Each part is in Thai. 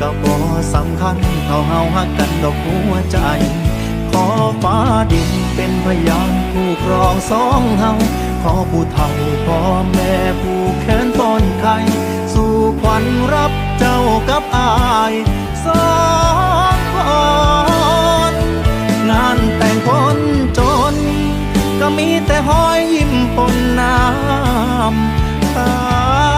ก็บ่สำคัญเท่าเฮาฮักกันดอกหัวใจ ขอฟ้าดินเป็นพยานผู้ครองสองเฮาขอผู้เฒ่าพ่อแม่ผู้แขนป้นไข่สู่ขวัญรับเจ้ากับอายสองคนงานแต่งคนจน ก็มีแต่หอยยิ้มปนน้ำตา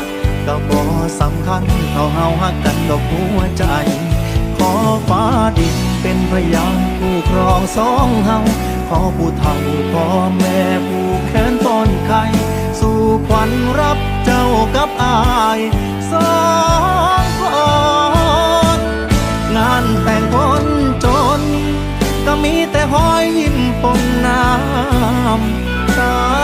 ก็บ่สำคัญเท่าเฮาฮักกันดอกหัวใจ ขอฟ้าดินเป็นพยานผู้ครองสองเฮาขอผู้เฒ่าพ่อแม่ผู้แขนต้นไข่สู่ขวัญรับเจ้ากับอายสองคนงานแต่งคนจน ก็มีแต่หอยยิ้มปนน้ำ